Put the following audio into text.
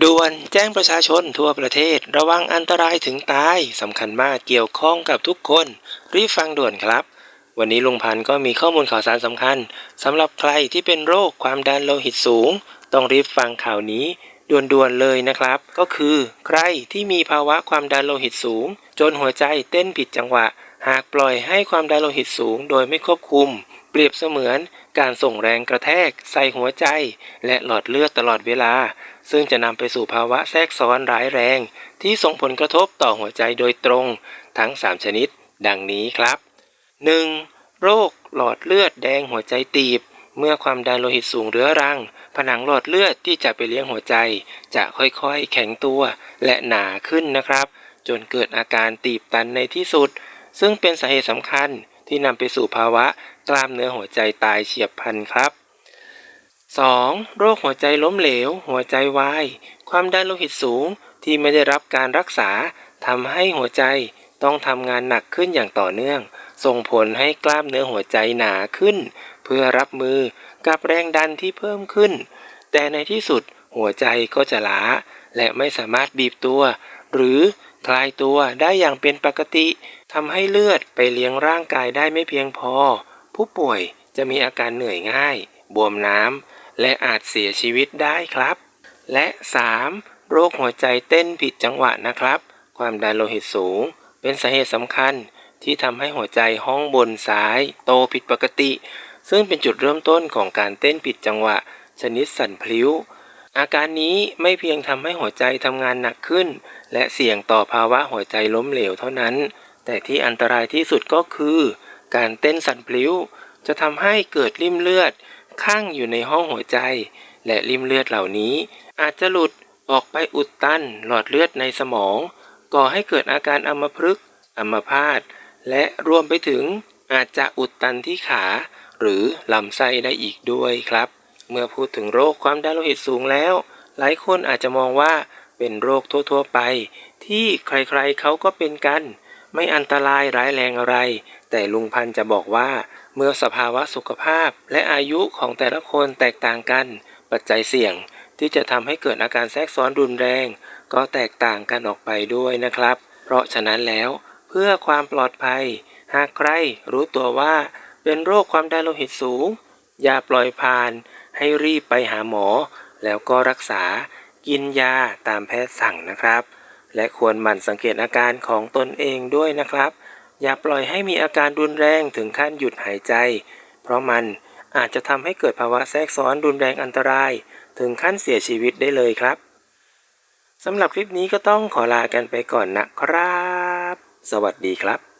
ด่วนแจ้งประชาชนทั่วประเทศ ระวังอันตรายถึงตายสำคัญมากเกี่ยวข้องกับทุกคน รีบฟังด่วนครับ วันนี้ลุงพันก็มีข้อมูลข่าวสารสำคัญสำหรับใครที่เป็นโรคความดันโลหิตสูง ต้องรีบฟังข่าวนี้ด่วนๆเลยนะครับ ก็คือ ใครที่มีภาวะความดันโลหิตสูง จนหัวใจเต้นผิดจังหวะ หากปล่อยให้ความดันโลหิตสูงโดยไม่ควบคุม เปรียบเสมือนการส่งแรงกระแทก ใส่หัวใจ และหลอดเลือดตลอดเวลา ซึ่งจะนำไปสู่ภาวะแทรกซ้อนร้ายแรง ที่ส่งผลกระทบต่อหัวใจโดยตรง ทั้ง 3 ชนิด ดังนี้ครับ 1. โรคหลอดเลือดแดงหัวใจตีบ เมื่อความดันโลหิตสูงเรื้อรัง ผนังหลอดเลือดที่จะไปเลี้ยงหัวใจ จะค่อยๆ แข็งตัว และหนาขึ้นนะครับ จนเกิดอาการตีบตันในที่สุด ซึ่งเป็นสาเหตุสำคัญที่นำไปสู่ภาวะกล้ามเนื้อหัวใจตายเฉียบพลันครับ 2. โรคหัวใจล้มเหลว หัวใจวาย ความดันโลหิตสูงที่ไม่ได้รับการรักษาทำให้หัวใจต้องทำงานหนักขึ้นอย่างต่อเนื่อง ส่งผลให้กล้ามเนื้อหัวใจหนาขึ้น เพื่อรับมือกับแรงดันที่เพิ่มขึ้น แต่ในที่สุดหัวใจก็จะล้า และไม่สามารถบีบตัว หรือ คลายตัวได้อย่างเป็นปกติทำให้เลือดไปเลี้ยงร่างกายได้ไม่เพียงพอ ผู้ป่วยจะมีอาการเหนื่อยง่าย บวมน้ำ และอาจเสียชีวิตได้ครับ และ 3. โรคหัวใจเต้นผิดจังหวะนะครับ ความดันโลหิตสูง เป็นสาเหตุสำคัญที่ทำให้หัวใจห้องบนซ้าย โตผิดปกติ ซึ่งเป็นจุดเริ่มต้นของการเต้นผิดจังหวะ ชนิดสั่นพลิ้ว อาการนี้ไม่เพียงทำให้หัวใจทำงานหนักขึ้น และเสี่ยงต่อภาวะหัวใจล้มเหลวเท่านั้น แต่ที่อันตรายที่สุดก็คือ การเต้นสั่นพลิ้ว จะทำให้เกิดริ่มเลือดข้างอยู่ในห้องหัวใจ และริ่มเลือดเหล่านี้ อาจจะหลุดออกไปอุดตันหลอดเลือดในสมอง ก่อให้เกิดอาการอัมพฤกษ์อัมพาตและรวมไปถึงอาจจะอุดตันที่ขา หรือลำไส้ได้อีกด้วยครับ เมื่อพูดถึงโรคความดันโลหิตสูงแล้ว หลายคนอาจจะมองว่าเป็นโรคทั่วๆไป ที่ใครๆเขาก็เป็นกัน ไม่อันตรายร้ายแรงอะไร แต่ลุงพันจะบอกว่า เมื่อสภาวะสุขภาพและอายุของแต่ละคนแตกต่างกัน ปัจจัยเสี่ยงที่จะทำให้เกิดอาการแทรกซ้อนรุนแรง ก็แตกต่างกันออกไปด้วยนะครับ เพราะฉะนั้นแล้ว เพื่อความปลอดภัย หากใครรู้ตัวว่า เป็นโรคความดันโลหิตสูง อย่าปล่อยผ่าน ให้รีบไปหาหมอ แล้วก็รักษากินยาตามแพทย์สั่งนะครับ และควรหมั่นสังเกตอาการของตนเองด้วยนะครับ อย่าปล่อยให้มีอาการรุนแรงถึงขั้นหยุดหายใจ เพราะมันอาจจะทำให้เกิดภาวะแทรกซ้อนรุนแรงอันตราย ถึงขั้นเสียชีวิตได้เลยครับสำหรับคลิปนี้ก็ต้องขอลากันไปก่อนนะครับ สวัสดีครับ